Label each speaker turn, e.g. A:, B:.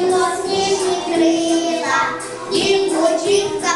A: космічні крила, дівчинка.